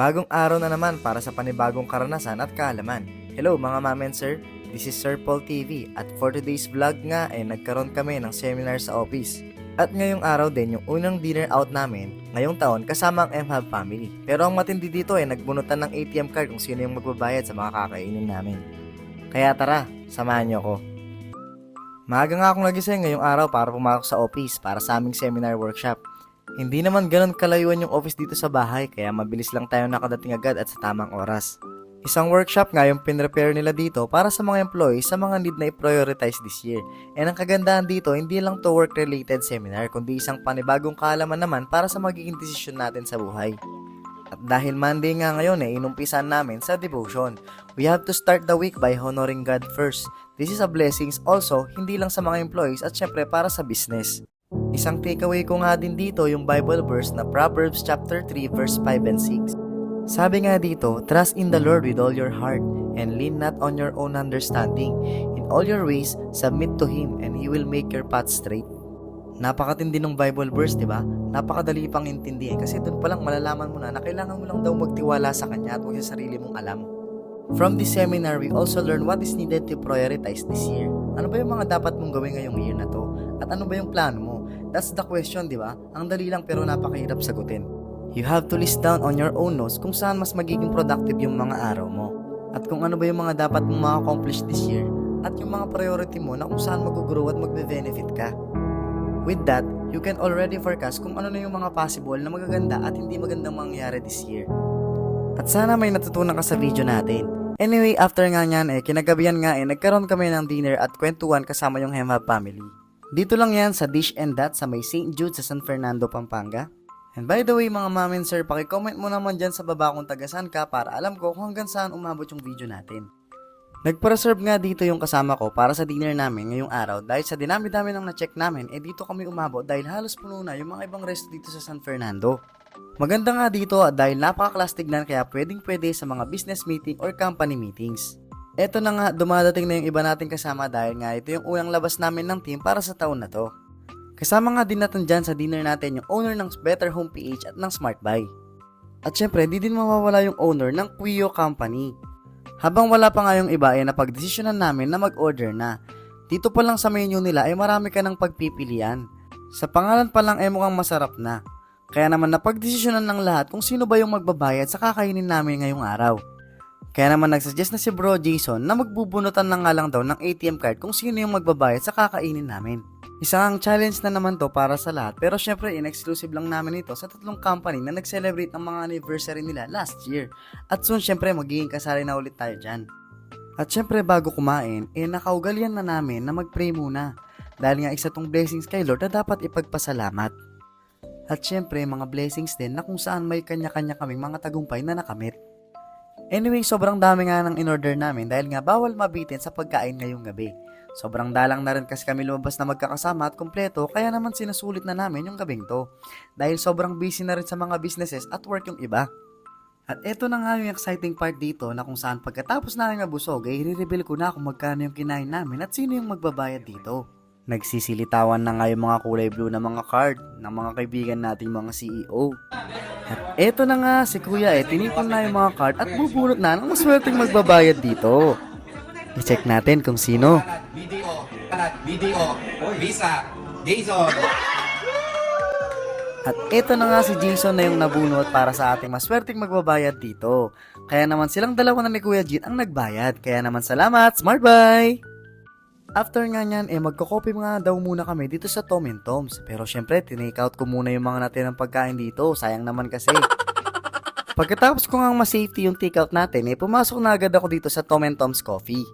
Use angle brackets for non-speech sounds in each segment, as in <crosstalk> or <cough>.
Bagong araw na naman para sa panibagong karanasan at kaalaman. Hello mga ma'am and sir, this is Sir Paul TV at for today's vlog nga ay nagkaroon kami ng seminar sa office. At ngayong araw din yung unang dinner out namin ngayong taon kasama ang MHub family. Pero ang matindi dito ay nagbunutan ng ATM card kung sino yung magbabayad sa mga kakainin namin. Kaya tara, samahan niyo ako. Maaga nga akong nagising ngayong araw para pumasok sa office para sa aming seminar workshop. Hindi naman ganun kalayuan yung office dito sa bahay kaya mabilis lang tayo nakadating agad at sa tamang oras. Isang workshop nga yung pinrepare nila dito para sa mga employees sa mga need na i-prioritize this year. And ang kagandahan dito, hindi lang to work-related seminar kundi isang panibagong kaalaman naman para sa magiging desisyon natin sa buhay. At dahil Monday nga ngayon eh, inumpisan namin sa devotion. We have to start the week by honoring God first. This is a blessings also, hindi lang sa mga employees at syempre para sa business. Isang takeaway ko nga din dito yung Bible verse na Proverbs chapter 3 verse 5 and 6. Sabi nga dito, Trust in the Lord with all your heart and lean not on your own understanding. In all your ways, submit to Him and He will make your path straight. Napakatindi ng Bible verse, di ba? Napakadali pang intindihin kasi doon pa lang malalaman mo na na kailangan mo lang daw magtiwala sa Kanya at huwag sa sarili mong alam. From this seminar, we also learn what is needed to prioritize this year. Ano ba yung mga dapat mong gawin ngayong year na to? At ano ba yung plano mo? That's the question, di ba? Ang dali lang pero napakahirap sagutin. You have to list down on your own notes kung saan mas magiging productive yung mga araw mo. At kung ano ba yung mga dapat mong ma-accomplish this year. At yung mga priority mo na kung saan mag-grow at magbe-benefit ka. With that, you can already forecast kung ano na yung mga possible na magaganda at hindi magandang mangyayari this year. At sana may natutunan ka sa video natin. Anyway, after nga niyan eh, kinagabihan nga eh, nagkaroon kami ng dinner at kwentuhan kasama yung Hemhab family. Dito lang yan sa Dish and That sa may St. Jude sa San Fernando, Pampanga. And by the way mga ma'am and sir, pakicomment mo naman dyan sa baba kung tagasan ka para alam ko kung hanggang saan umabot yung video natin. Nagpa-reserve nga dito yung kasama ko para sa dinner namin ngayong araw dahil sa dinami-dami nang na-check namin, eh dito kami umabot dahil halos puno na yung mga ibang resto dito sa San Fernando. Maganda nga dito dahil napaka-class tignan kaya pwedeng pwede sa mga business meeting or company meetings. Eto na nga, dumadating na yung iba nating kasama dahil nga ito yung unang labas namin ng team para sa taon na to. Kasama nga din natin dyan sa dinner natin yung owner ng Better Home PH at ng Smart Buy. At syempre, di din mawawala yung owner ng Quio Company. Habang wala pa nga yung iba ay napagdesisyonan namin na mag-order na. Dito pa lang sa menu nila ay marami ka ng pagpipilian. Sa pangalan pa lang ay mukhang masarap na. Kaya naman napagdesisyonan ng lahat kung sino ba yung magbabayad sa kakainin namin ngayong araw. Kaya naman nagsuggest na si bro Jason na magbubunutan na nga lang daw ng ATM card kung sino yung magbabayad sa kakainin namin. Isang challenge na naman to para sa lahat pero syempre in-exclusive lang namin ito sa tatlong company na nag-celebrate ng mga anniversary nila last year. At soon syempre magiging kasali na ulit tayo dyan. At syempre bago kumain, eh nakaugalian na namin na mag-pray muna. Dahil nga isa tong blessings kay Lord na dapat ipagpasalamat. At syempre mga blessings din na kung saan may kanya-kanya kaming mga tagumpay na nakamit. Anyway, sobrang dami nga ng in-order namin dahil nga bawal mabitin sa pagkain ngayong gabi. Sobrang dalang na rin kasi kami lumabas na magkakasama at kompleto kaya naman sinasulit na namin yung gabing to. Dahil sobrang busy na rin sa mga businesses at work yung iba. At eto na nga yung exciting part dito na kung saan pagkatapos namin mabusog ay i-reveal ko na kung magkano yung kinain namin at sino yung magbabayad dito. Nagsisilitawan na nga yung mga kulay blue na mga card ng mga kaibigan nating mga CEO. At eto na nga si kuya eh, tinipon na yung mga card at bubunot na ng maswerteng magbabayad dito. I-check natin kung sino. BDO, BDO, Visa, Jason. At eto na nga si Jason na yung nabunot para sa ating maswerteng magbabayad dito. Kaya naman silang dalawa na ni Kuya Jit ang nagbayad. Kaya naman salamat, Smart Buy! After nga niyan, eh magkakopy mga daw muna kami dito sa Tom and Tom's. Pero syempre, tinake out ko muna yung mga natirang pagkain dito. Sayang naman kasi. <laughs> Pagkatapos ko nga ma-safety yung takeout natin, eh pumasok na agad ako dito sa Tom and Tom's Coffee.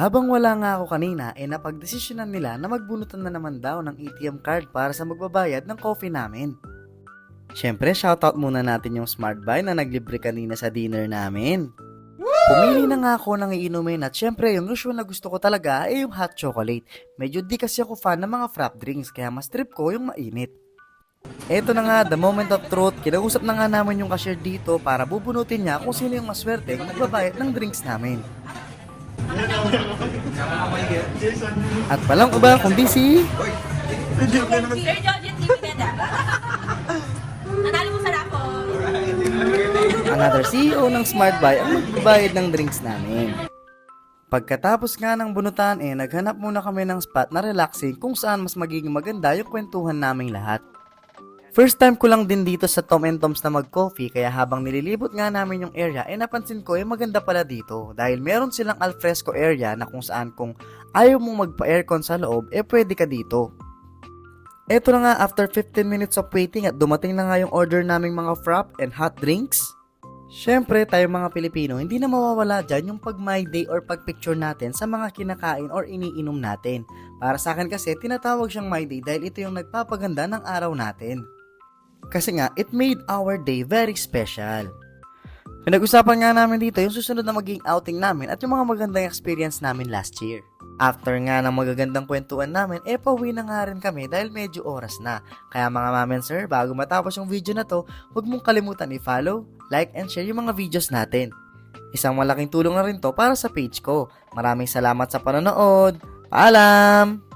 Habang wala nga ako kanina, eh napagdesisyonan nila na magbunutan na naman daw ng ATM card para sa magbabayad ng coffee namin. Siyempre, shoutout muna natin yung Smart Buy na naglibre kanina sa dinner namin. Pumili na nga ako ng iinumin at syempre yung usual na gusto ko talaga ay yung hot chocolate. Medyo di kasi ako fan ng mga frap drinks kaya mas trip ko yung mainit. Eto na nga, the moment of truth, kinausap na nga namin yung cashier dito para bubunutin niya kung sino yung maswerte magbabayad ng drinks namin. At walang iba kundi si... Sir hindi ko ganda. Nanalo mo sa raffle. Another CEO ng Smart Buy ang magbabayad ng drinks namin. Pagkatapos nga ng bunutan eh, naghanap muna kami ng spot na relaxing kung saan mas magiging maganda yung kwentuhan naming lahat. First time ko lang din dito sa Tom and Tom's na mag-coffee kaya habang nililibot nga namin yung area eh napansin ko eh maganda pala dito dahil meron silang alfresco area na kung saan kung ayaw mong magpa-aircon sa loob eh pwede ka dito. Eto na nga after 15 minutes of waiting at dumating na nga yung order naming mga frap and hot drinks. Siyempre, tayo mga Pilipino, hindi na mawawala dyan yung pag my day or pag picture natin sa mga kinakain or iniinom natin. Para sa akin kasi, tinatawag siyang my day dahil ito yung nagpapaganda ng araw natin. Kasi nga, it made our day very special. Pinag-usapan nga namin dito yung susunod na maging outing namin at yung mga magandang experience namin last year. After nga ng magagandang kwentuhan namin, eh pauwi na nga rin kami dahil medyo oras na. Kaya mga mamen sir, bago matapos yung video na to, huwag mong kalimutan i-follow, like, and share yung mga videos natin. Isang malaking tulong na rin to para sa page ko. Maraming salamat sa panonood. Paalam!